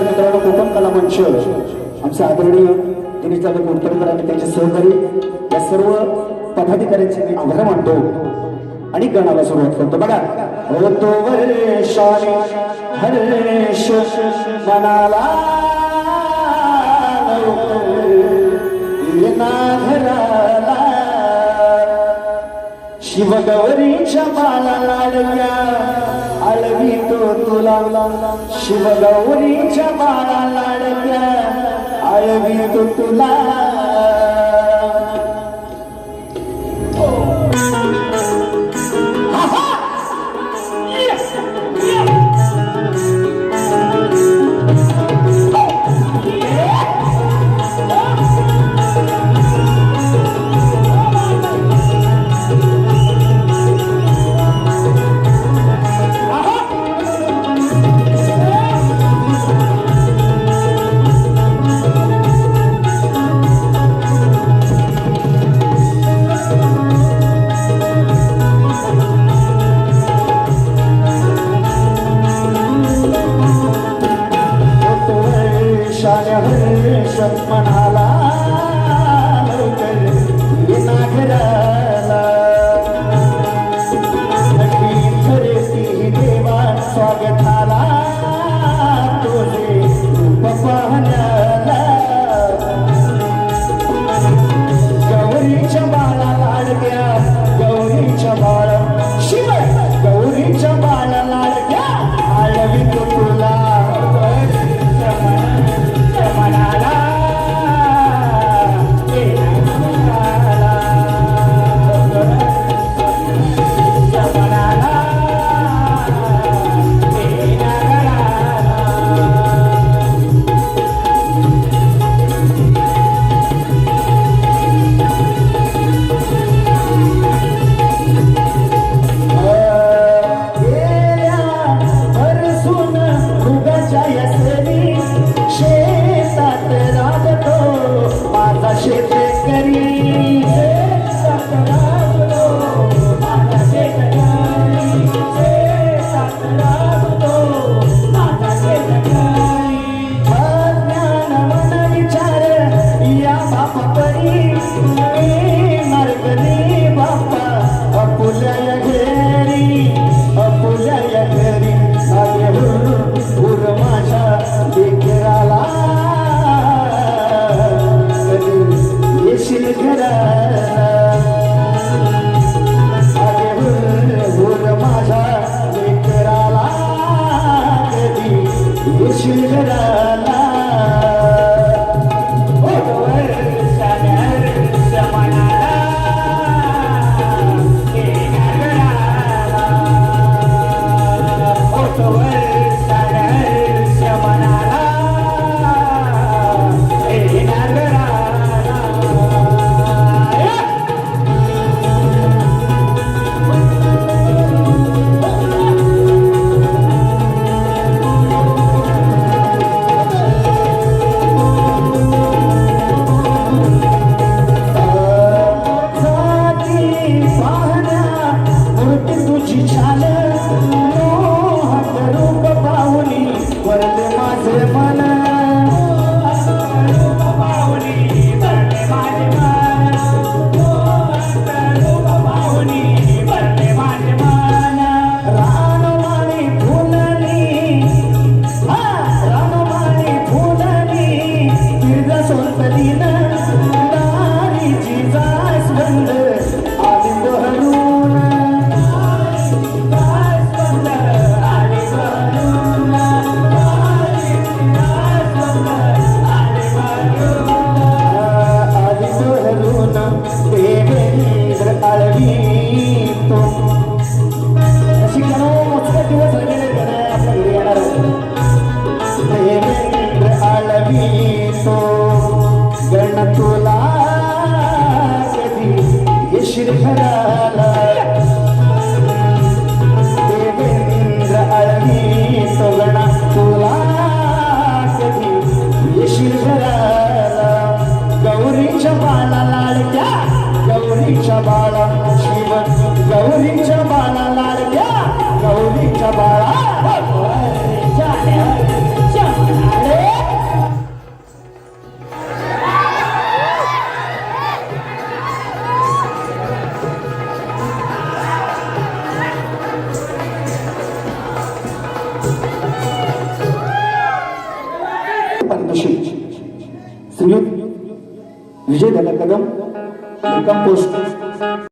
तर मित्रांनो कोकण कला मंच आमचे आदरणीय दिनेश दादा कोटकरकर आणि त्यांचे सहकारी या सर्व पदाधिकाऱ्यांचे मी आभार मानतो आणि गाण्याला सुरुवात करतो. बघा होतो शिवगौरीच्या बाला लाडल्या तुला शिवगौरीच्या बाळा लाडक्या आळवी तुला चेहरा and गौरीच्या बाळा श्रीमत गौरीच्या बाळा लाडक्या गौरीच्या बाळा श्री विजय कदम do Campos.